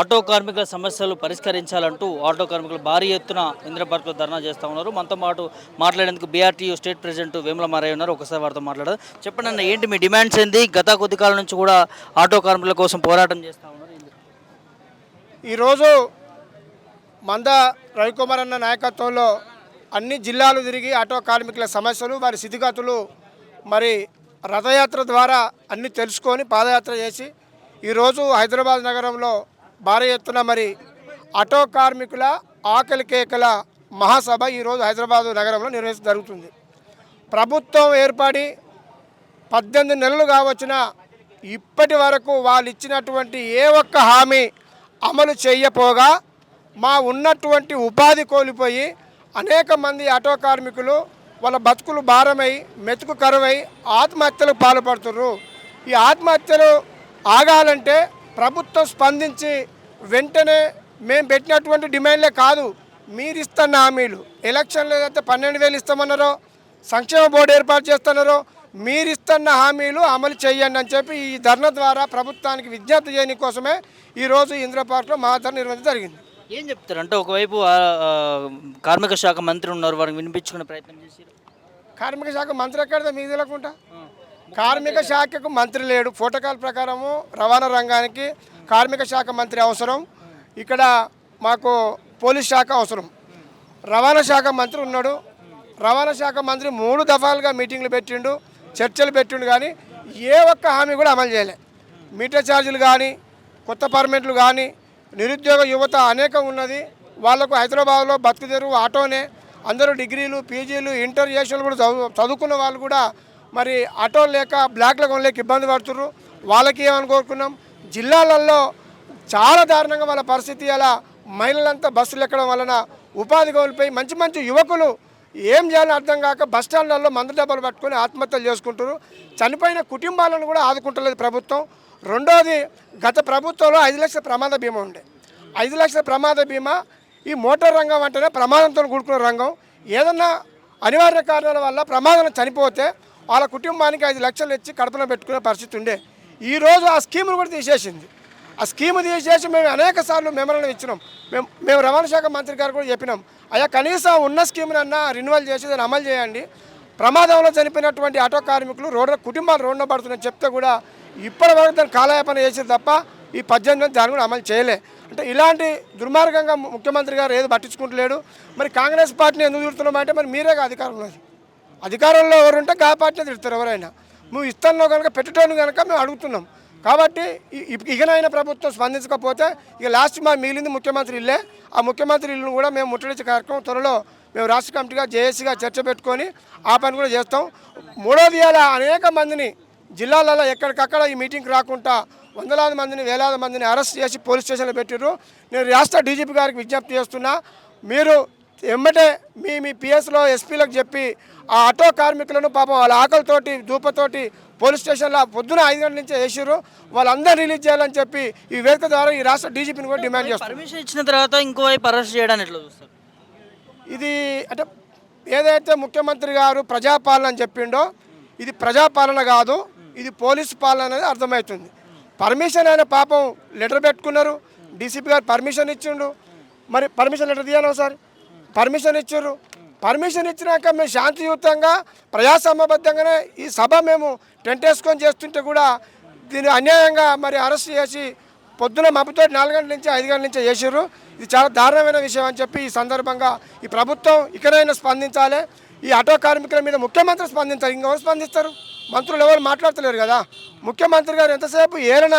Auto కార్మికుల సమస్యలు పరిష్కరించాలంటూ auto కార్మికులు భారీ ఎత్తున ఇంద్రపార్క్లో ధర్నా చేస్తూ ఉన్నారు. మనతో పాటు మాట్లాడేందుకు BRTU state president Vemula Maraiah ఉన్నారు. ఒకసారి వారితో మాట్లాడారు చెప్పండి అన్న ఏంటి మీ డిమాండ్స్ ఏంది? గత కొద్ది కాలం నుంచి కూడా ఆటో కార్మికుల కోసం పోరాటం చేస్తూ ఉన్నారు. ఈరోజు మంద రవికుమార్ అన్న నాయకత్వంలో అన్ని జిల్లాలు తిరిగి ఆటో కార్మికుల సమస్యలు వారి స్థితిగతులు మరి రథయాత్ర ద్వారా అన్ని తెలుసుకొని పాదయాత్ర చేసి ఈరోజు హైదరాబాద్ నగరంలో భారీ ఎత్తున మరి ఆటో కార్మికుల ఆకలి కేకల మహాసభ ఈరోజు హైదరాబాద్ నగరంలో నిర్వహించ జరుగుతుంది. ప్రభుత్వం ఏర్పడి పద్దెనిమిది నెలలు కావచ్చిన ఇప్పటి వరకు వాళ్ళు ఇచ్చినటువంటి ఏ ఒక్క హామీ అమలు చేయపోగా మా ఉన్నటువంటి ఉపాధి కోల్పోయి అనేక మంది ఆటో కార్మికులు వాళ్ళ బతుకులు భారమై మెతుకు కరువై ఆత్మహత్యలకు పాల్పడుతున్నారు ఈ ఆత్మహత్యలు ఆగాలంటే ప్రభుత్వం స్పందించి వెంటనే మేము పెట్టినటువంటి డిమాండ్లే కాదు మీరు ఇస్తున్న హామీలు. ఎలక్షన్లు ఏదైతే పన్నెండు వేలు ఇస్తామన్నారో సంక్షేమ బోర్డు ఏర్పాటు చేస్తున్నారో మీరు ఇస్తున్న హామీలు అమలు చేయండి అని చెప్పి ఈ ధర్నా ద్వారా ప్రభుత్వానికి విజ్ఞప్తి చేయని కోసమే ఈరోజు ఇంద్ర పార్క్లో మహాధరణ నిర్వహించడం జరిగింది. ఏం చెప్తారు? అంటే ఒకవైపు కార్మిక శాఖ మంత్రి ఉన్నారు వారికి వినిపించుకునే ప్రయత్నం చేసి కార్మిక శాఖ మంత్రి ఎక్కడ? మీకు తెలియకుండా కార్మిక శాఖకు మంత్రి లేడు. ప్రోటోకాల్ ప్రకారము రవాణా రంగానికి కార్మిక శాఖ మంత్రి అవసరం. ఇక్కడ మాకు పోలీస్ శాఖ అవసరం. రవాణా శాఖ మంత్రి ఉన్నాడు. రవాణా శాఖ మంత్రి మూడు దఫాలుగా మీటింగ్లు పెట్టిండు చర్చలు పెట్టిండు కానీ ఏ ఒక్క హామీ కూడా అమలు చేయలే. మీటర్ ఛార్జీలు కానీ కొత్త పర్మిట్లు కానీ నిరుద్యోగ యువత అనేకం ఉన్నది. వాళ్ళకు హైదరాబాద్లో బతుకు తెరువు ఆటోనే. అందరూ డిగ్రీలు పీజీలు ఇంటర్ చేసిన కూడా చదువు చదువుకున్న వాళ్ళు కూడా మరి ఆటో లేక బ్లాక్లో కొనలేక ఇబ్బంది పడుతుర్రు. వాళ్ళకి ఏమని కోరుకున్నాం? జిల్లాలలో చాలా దారుణంగా వాళ్ళ పరిస్థితి అలా మహిళలంతా బస్సులు ఎక్కడం వలన ఉపాధి కోల్పోయి మంచి మంచి యువకులు ఏం చేయాలో అర్థం కాక బస్ స్టాండ్లలో మందు డబ్బాలు పట్టుకొని ఆత్మహత్యలు చేసుకుంటారు చనిపోయిన కుటుంబాలను కూడా ఆదుకుంటలేదు ప్రభుత్వం. రెండోది గత ప్రభుత్వంలో ఐదు లక్షల ప్రమాద బీమా ఉండే. ఐదు లక్షల ప్రమాద బీమా ఈ మోటార్ రంగం అంటేనే ప్రమాదంతో కూడుకున్న రంగం. ఏదన్నా అనివార్య కారణాల వల్ల ప్రమాదం చనిపోతే వాళ్ళ కుటుంబానికి ఐదు లక్షలు ఇచ్చి కడపలో పెట్టుకునే పరిస్థితి ఉండే. ఈరోజు ఆ స్కీమును కూడా తీసేసింది. ఆ స్కీమ్ తీసేసి మేము అనేక సార్లు మెమరణం ఇచ్చినాం. మేము మేము రవాణా శాఖ మంత్రి గారు కూడా చెప్పినాం. అయ్యా కనీసం ఉన్న స్కీమ్నన్నా రెన్యువల్ చేసి దాన్ని అమలు చేయండి. ప్రమాదంలో చనిపోయినటువంటి ఆటో కార్మికులు రోడ్ల కుటుంబాలు రోడ్లో పడుతున్నాయని చెప్తే కూడా ఇప్పటి వరకు దాన్ని కాలయాపన చేసేది తప్ప ఈ పద్దెనిమిది దాన్ని కూడా అమలు చేయలే. అంటే ఇలాంటి దుర్మార్గంగా ముఖ్యమంత్రి గారు ఏది పట్టించుకుంటలేడు. మరి కాంగ్రెస్ పార్టీని ఎందుకు తిడుతున్నామంటే మరి మీరేగా అధికారంలో ఉన్నది. అధికారంలో ఎవరుంటే గా తిడతారు ఎవరైనా. మేము ఇస్తాను కనుక పెట్టడం కనుక మేము అడుగుతున్నాం. కాబట్టి ఇకనైనా ప్రభుత్వం స్పందించకపోతే ఇక లాస్ట్ మా మిగిలింది ముఖ్యమంత్రి ఇల్లే. ఆ ముఖ్యమంత్రి ఇల్లును కూడా మేము ముట్టడించే కార్యక్రమం త్వరలో మేము రాష్ట్ర కమిటీగా జేఏసీగా చర్చ పెట్టుకొని ఆ పని కూడా చేస్తాం. మూడోది ఇవాళ అనేక మందిని జిల్లాలలో ఎక్కడికక్కడ ఈ మీటింగ్కి రాకుండా వందలాది మందిని వేలాది మందిని అరెస్ట్ చేసి పోలీస్ స్టేషన్లో పెట్టారు నేను రాష్ట్ర డీజీపీ గారికి విజ్ఞప్తి చేస్తున్నా మీరు ఎమ్మటే మీ మీ పిఎస్లో ఎస్పీలకు చెప్పి ఆ ఆటో కార్మికులను పాపం వాళ్ళ ఆకలితోటి దూపతోటి పోలీస్ స్టేషన్లో పొద్దున ఐదు గంటల నుంచే వేసిర్రు. వాళ్ళందరూ రిలీజ్ చేయాలని చెప్పి ఈ వేదిక ద్వారా ఈ రాష్ట్ర డీజీపీని కూడా డిమాండ్ చేస్తాం పర్మిషన్ ఇచ్చిన తర్వాత ఇంకోవైపు అరెస్ట్ చేయడానికి ఎట్లా చూస్తారు? ఇది అంటే ఏదైతే ముఖ్యమంత్రి గారు ప్రజాపాలన అని చెప్పిండో ఇది ప్రజాపాలన కాదు ఇది పోలీసు పాలన అనేది అర్థమవుతుంది. పర్మిషన్ అయిన పాపం లెటర్ పెట్టుకున్నారు. డీసీపీ గారు పర్మిషన్ ఇచ్చిండు. మరి పర్మిషన్ లెటర్ తీయాలి ఒకసారి పర్మిషన్ ఇచ్చారు పర్మిషన్ ఇచ్చినాక మేము శాంతియుతంగా ప్రజాసమ్మబద్ధంగానే ఈ సభ మేము టెంట్ వేసుకొని చేస్తుంటే కూడా దీన్ని అన్యాయంగా మరి అరెస్ట్ చేసి పొద్దున మబ్బుతో నాలుగు గంటల నుంచి ఐదు గంటల నుంచి చేసారు ఇది చాలా దారుణమైన విషయం అని చెప్పి ఈ సందర్భంగా ఈ ప్రభుత్వం ఇకనైనా స్పందించాలి. ఈ ఆటో కార్మికుల మీద ముఖ్యమంత్రి స్పందించారు ఇంకెవరు స్పందిస్తారు? మంత్రులు ఎవరు మాట్లాడతలేరు కదా. ముఖ్యమంత్రి గారు ఎంతసేపు ఏలన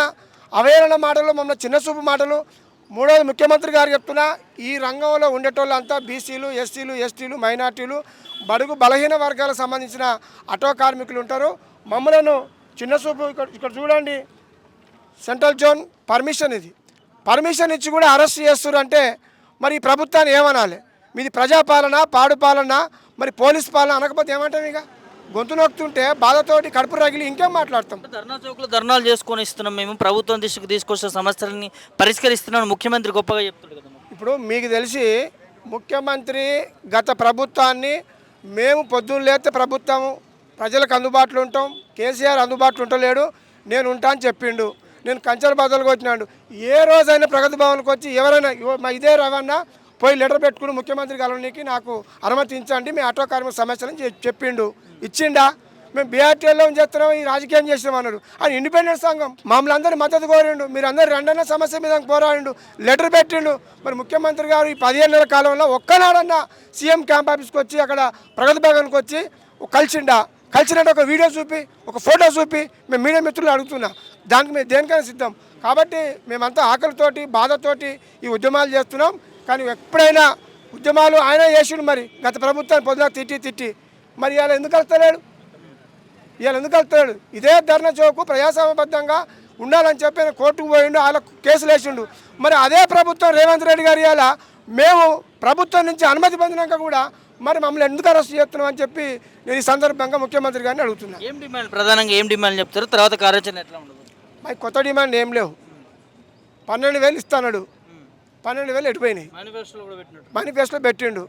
అవేలన మాటలు మమ్మల్ని చిన్న చూపు మాటలు మూడవది ముఖ్యమంత్రి గారు చెప్తున్నా ఈ రంగంలో ఉండేటోళ్ళంతా బీసీలు ఎస్సీలు ఎస్టీలు మైనార్టీలు బడుగు బలహీన వర్గాలకు సంబంధించిన ఆటో కార్మికులు ఉంటారు. మమ్మలను చిన్న చూపు ఇక్కడ చూడండి. సెంట్రల్ జోన్ పర్మిషన్ ఇది. పర్మిషన్ ఇచ్చి కూడా అరెస్ట్ చేస్తారు అంటే మరి ఈ ప్రభుత్వాన్ని ఏమనాలి? మీది ప్రజాపాలన పాడు పాలన మరి పోలీస్ పాలన అనకపోతే ఏమంటాం ఇక? గొంతు నొక్కుతుంటే బాధతోటి కడుపు రగిలి ఇంకేం మాట్లాడతాం? ధర్నా చౌక్లో ధర్నాలు చేసుకొని ఇస్తున్నాం మేము. ప్రభుత్వం దృష్టికి తీసుకొచ్చే సమస్యలని పరిష్కరిస్తున్నాను ముఖ్యమంత్రి గొప్పగా చెప్తాడు కదా ఇప్పుడు మీకు తెలిసి ముఖ్యమంత్రి గత ప్రభుత్వాన్ని మేము పొద్దున్న లేతే ప్రభుత్వం ప్రజలకు అందుబాటులో ఉంటాం కేసీఆర్ అందుబాటులో ఉండలేడు నేను ఉంటా అని చెప్పిండు నేను కంచెల బదులు కొట్టినాడు. ఏ రోజైనా ప్రగతి భవన్కి వచ్చి ఎవరైనా ఇదే రవణ పోయి లెటర్ పెట్టుకుని ముఖ్యమంత్రి కలవడానికి నాకు అనుమతించండి మీ ఆటో కార్మిక సమస్యలని చెప్పిండు. ఇచ్చిండా? మేము బీఆర్టీఎల్లో చేస్తున్నాం ఈ రాజకీయం చేసినాం అన్నాడు. ఆయన ఇండిపెండెంట్ సంఘం. మమ్మల్ని అందరూ మద్దతు కోరిండు. మీరు అందరు రెండన్న సమస్య మీద పోరాడిండు. లెటర్ పెట్టిండు. మరి ముఖ్యమంత్రి గారు ఈ పదిహేను నెలల కాలంలో ఒక్కనాడన్నా సీఎం క్యాంప్ ఆఫీస్కి వచ్చి అక్కడ ప్రగతి భవన్కి వచ్చి కలిసిండా? కలిసినట్టు ఒక వీడియో చూపి ఒక ఫోటో చూపి మేము మీడియా మిత్రులు అడుగుతున్నా. దానికి మేము దేనికైనా సిద్ధం. కాబట్టి మేమంతా ఆకలితోటి బాధతోటి ఈ ఉద్యమాలు చేస్తున్నాం. కానీ ఎప్పుడైనా ఉద్యమాలు ఆయన చేసిండు మరి. గత ప్రభుత్వాన్ని పొద్దున తిట్టి తిట్టి. మరి ఇవాళ ఎందుకు వెళ్తలేడు ఇవాళ ఎందుకు వెళ్తాడు ఇదే ధర్నా చౌకు ప్రజాస్వామ్యబద్ధంగా ఉండాలని చెప్పి కోర్టుకు పోయిండు వాళ్ళ కేసులు వేసిండు. మరి అదే ప్రభుత్వం రేవంత్ రెడ్డి గారి ఇవాళ మేము ప్రభుత్వం నుంచి అనుమతి పొందినాక కూడా మరి మమ్మల్ని ఎందుకు అరెస్ట్ చేస్తున్నాం అని చెప్పి నేను ఈ సందర్భంగా ముఖ్యమంత్రి గారిని అడుగుతున్నా. ఏం డిమాండ్? ప్రధానంగా ఏం డిమాండ్ చెప్తారు? తర్వాత కార్యాచరణ ఎట్లా ఉండదు? మరి కొత్త డిమాండ్ ఏం లేవు. పన్నెండు వేలు ఇస్తాడు పన్నెండు వేలు ఎడిపోయినాయి మేనిఫెస్టోలో పెట్టిండు.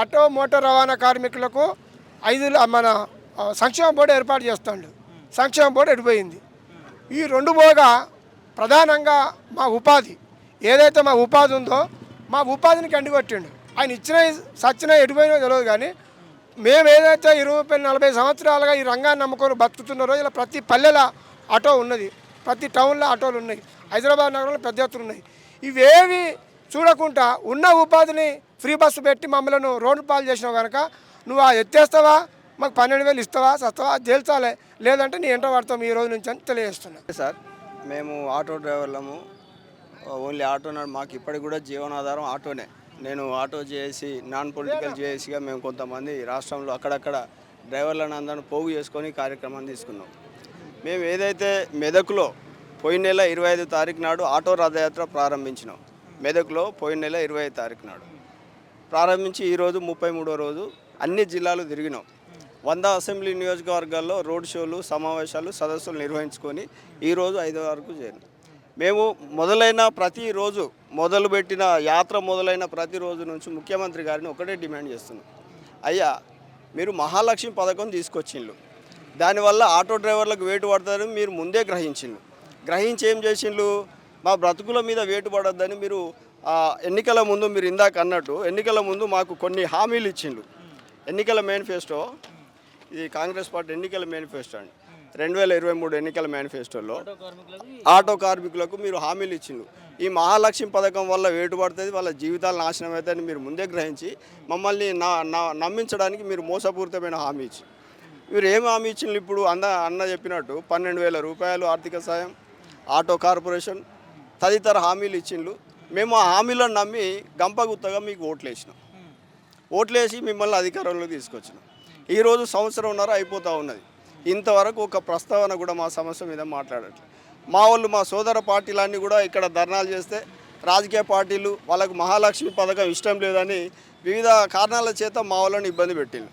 ఆటో మోటార్ రవాణా కార్మికులకు ఐదు మన సంక్షేమ బోర్డు ఏర్పాటు చేస్తాడు. సంక్షేమ బోర్డు ఎడిపోయింది. ఈ రెండు పోగా ప్రధానంగా మా ఉపాధి ఏదైతే మా ఉపాధి ఉందో మా ఉపాధిని కండికొట్టిండు ఆయన ఇచ్చిన సచ్చిన ఎడిపోయినో తెలియదు కానీ మేము ఏదైతే ఇరవై నలభై సంవత్సరాలుగా ఈ రంగాన్ని నమ్ముకొని బతుకుతున్నారో ఇలా ప్రతి పల్లెల ఆటో ఉన్నది. ప్రతి టౌన్లో ఆటోలు ఉన్నాయి. హైదరాబాద్ నగరంలో పెద్ద ఎత్తున ఉన్నాయి. ఇవేవి చూడకుండా ఉన్న ఉపాధిని ఫ్రీ బస్సు పెట్టి మమ్మలను రోడ్డు పాలు చేసినాం కనుక నువ్వు ఆ ఎత్తేస్తావా మాకు పన్నెండు వేలు ఇస్తావా? సస్తావా? తేల్చాలి తేల్చాలే. లేదంటే నీ ఎంట పడతాం ఈ రోజు నుంచి అని తెలియజేస్తున్నా. సార్ మేము ఆటో డ్రైవర్లము. ఓన్లీ ఆటో మాకు ఇప్పటికి కూడా జీవనాధారం ఆటోనే. నేను ఆటో చేసి నాన్ పొలిటికల్ చేసిగా మేము కొంతమంది రాష్ట్రంలో అక్కడక్కడ డ్రైవర్లను అందరిని పోగు చేసుకొని కార్యక్రమాన్ని తీసుకున్నాం. మేము ఏదైతే మెదక్లో పోయిన నెల ఇరవై ఐదు తారీఖు నాడు ఆటో రథయాత్ర ప్రారంభించినాం. మెదక్లో పోయిన నెల ఇరవై ఐదు తారీఖు నాడు. ప్రారంభించి ఈరోజు ముప్పై మూడో రోజు అన్ని జిల్లాలు తిరిగినాం. వంద అసెంబ్లీ నియోజకవర్గాల్లో రోడ్ షోలు సమావేశాలు సదస్సులు నిర్వహించుకొని ఈరోజు ఐదో వరకు చేరినాం. మేము మొదలైన ప్రతిరోజు మొదలుపెట్టిన యాత్ర మొదలైన ప్రతిరోజు నుంచి ముఖ్యమంత్రి గారిని ఒకటే డిమాండ్ చేస్తున్నాం. అయ్యా మీరు మహాలక్ష్మి పథకం తీసుకొచ్చిండ్రు. దానివల్ల ఆటో డ్రైవర్లకు వేటు పడతారని మీరు ముందే గ్రహించిండ్రు. గ్రహించి ఏం చేసిండ్రు? మా బ్రతుకుల మీద వేటు పడొద్దని మీరు ఎన్నికల ముందు మీరు ఇందాక అన్నట్టు ఎన్నికల ముందు మాకు కొన్ని హామీలు ఇచ్చిండ్రు. ఎన్నికల మేనిఫెస్టో ఇది కాంగ్రెస్ పార్టీ ఎన్నికల మేనిఫెస్టో అండి. రెండు వేల ఇరవై మూడు ఎన్నికల మేనిఫెస్టోలో ఆటో కార్మికులకు మీరు హామీలు ఇచ్చిండ్రు. ఈ మహాలక్ష్మి పథకం వల్ల వేటు పడుతుంది వాళ్ళ జీవితాలు నాశనం అవుతాయని మీరు ముందే గ్రహించి మమ్మల్ని నా నా- నమ్మించడానికి మీరు మోసపూరితమైన హామీ ఇచ్చి మీరు ఏం హామీ ఇచ్చిండ్రు ఇప్పుడు? అన్న అన్న చెప్పినట్టు పన్నెండు వేల రూపాయలు ఆర్థిక సాయం ఆటో కార్పొరేషన్ తదితర హామీలు ఇచ్చిండ్రు. మేము ఆ హామీలను నమ్మి గంపగుత్తగా మీకు ఓట్లు వేసినాం. ఓట్లేసి మిమ్మల్ని అధికారంలో తీసుకొచ్చినాం. ఈరోజు సంవత్సరంన్నర అయిపోతూ ఉన్నది. ఇంతవరకు ఒక ప్రస్తావన కూడా మా సమస్య మీద మాట్లాడట్లేదు మా వాళ్ళు మా సోదర పార్టీలన్నీ కూడా ఇక్కడ ధర్నాలు చేస్తే రాజకీయ పార్టీలు వాళ్ళకు మహాలక్ష్మి పథకం ఇష్టం లేదని వివిధ కారణాల చేత మా వాళ్ళని ఇబ్బంది పెట్టింది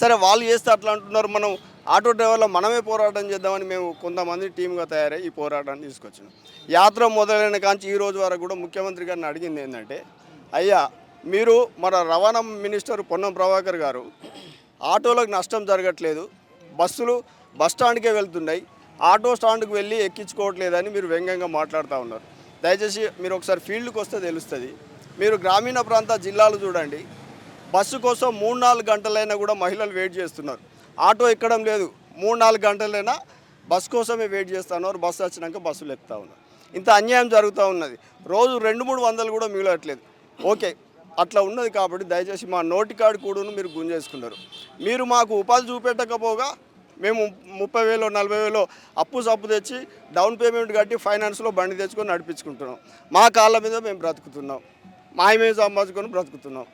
సరే వాళ్ళు చేస్తే అట్లా అంటున్నారు. మనం ఆటో డ్రైవర్లో మనమే పోరాటం చేద్దామని మేము కొంతమంది టీమ్గా తయారై ఈ పోరాటాన్ని తీసుకొచ్చినాం. యాత్ర మొదలైన కాంచి ఈ రోజు వరకు కూడా ముఖ్యమంత్రి గారిని అడిగింది ఏంటంటే అయ్యా మీరు మన రవాణా మినిస్టర్ పొన్నం ప్రభాకర్ గారు ఆటోలకు నష్టం జరగట్లేదు బస్సులు బస్ స్టాండ్కే వెళ్తున్నాయి ఆటో స్టాండ్కి వెళ్ళి ఎక్కించుకోవట్లేదని మీరు వ్యంగ్యంగా మాట్లాడుతూ ఉన్నారు. దయచేసి మీరు ఒకసారి ఫీల్డ్కి వస్తే తెలుస్తుంది. మీరు గ్రామీణ ప్రాంత జిల్లాలు చూడండి. బస్సు కోసం మూడు నాలుగు గంటలైనా కూడా మహిళలు వెయిట్ చేస్తున్నారు. ఆటో ఎక్కడం లేదు. మూడు నాలుగు గంటలైనా బస్ కోసమే వెయిట్ చేస్తున్నారు. బస్సు వచ్చినాక బస్సులు ఎక్కుతా ఉన్నారు. ఇంత అన్యాయం జరుగుతూ ఉన్నది. రోజు రెండు మూడు వందలు కూడా మిగలట్లేదు. ఓకే. అట్లా ఉన్నది కాబట్టి దయచేసి మా నోటి కార్డు కూడాను మీరు గుంజేసుకున్నారు. మీరు మాకు ఉపాధి చూపెట్టకపోగా మేము ముప్పై వేలు నలభై వేలు అప్పు సప్పు తెచ్చి డౌన్ పేమెంట్ కట్టి ఫైనాన్స్లో బండి తెచ్చుకొని నడిపించుకుంటున్నాం. మా కాళ్ళ మీద మేము బ్రతుకుతున్నాం. మా మాయమే సంపాదించుకొని బ్రతుకుతున్నాం.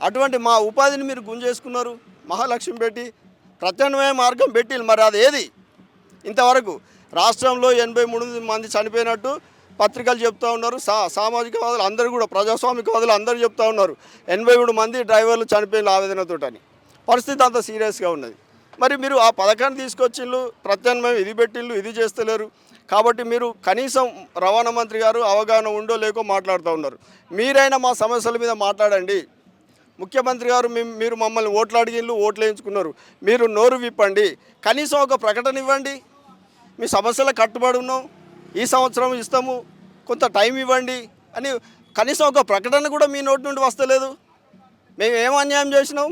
అటువంటి మా ఉపాధిని మీరు గుంజేసుకున్నారు. మహాలక్ష్మి పెట్టి ప్రత్యామ్నాయ మార్గం పెట్టి మరి అది ఏది? ఇంతవరకు రాష్ట్రంలో ఎనభై మూడు మంది చనిపోయినట్టు పత్రికలు చెప్తా ఉన్నారు. సా సామాజికవాదులు అందరూ కూడా ప్రజాస్వామికవాదులు అందరూ చెప్తా ఉన్నారు. ఎనభై మూడు మంది డ్రైవర్లు చనిపోయిన ఆవేదనతోటని పరిస్థితి అంత సీరియస్గా ఉన్నది. మరి మీరు ఆ పథకాన్ని తీసుకొచ్చిళ్ళు ప్రత్యామ్నాయం ఇది పెట్టిళ్ళు ఇది చేస్తలేరు. కాబట్టి మీరు కనీసం రవాణా మంత్రి గారు అవగాహన ఉండో లేకో మాట్లాడుతూ ఉన్నారు. మీరైనా మా సమస్యల మీద మాట్లాడండి. ముఖ్యమంత్రి గారు మీరు మమ్మల్ని ఓట్లు అడిగిళ్ళు ఓట్లు వేయించుకున్నారు. మీరు నోరు విప్పండి. కనీసం ఒక ప్రకటన ఇవ్వండి. మీ సమస్యలకు కట్టుబడి ఉన్నాం. ఈ సంవత్సరం ఇస్తాము కొంత టైం ఇవ్వండి అని కనీసం ఒక ప్రకటన కూడా మీ నోటి నుండి వస్తలేదు. మేము ఏం అన్యాయం చేసినాం?